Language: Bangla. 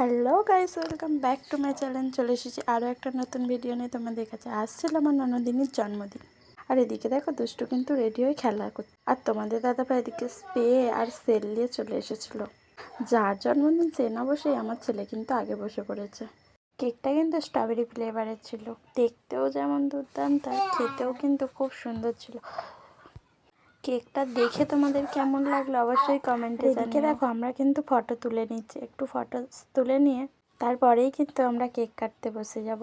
Hello guys welcome back to my channel চলে এসেছি আরও একটা নতুন ভিডিও নিয়ে। তোমাদের কাছে আসছিল আমার ননদিনীর জন্মদিন। আর এদিকে দেখো, দুষ্টু কিন্তু রেডি হয়ে খেলা করছে। আর তোমাদের দাদা ভাই এদিকে স্প্রে আর সেল নিয়ে চলে এসেছিল। যার জন্মদিন সে না বসেই আমার ছেলে কিন্তু আগে বসে পড়েছে। কেকটা কিন্তু স্ট্রবেরি ফ্লেভারের ছিল। দেখতেও যেমন দুর্দান্ত খেতেও কিন্তু খুব সুন্দর ছিল। কেকটা দেখে তোমাদের কেমন লাগল অবশ্যই কমেন্টে দেখে দেখো আমরা কিন্তু ফটো তুলে নিচ্ছি। একটু ফটো তুলে নিয়ে তারপরেই কিন্তু আমরা কেক কাটতে বসে যাব।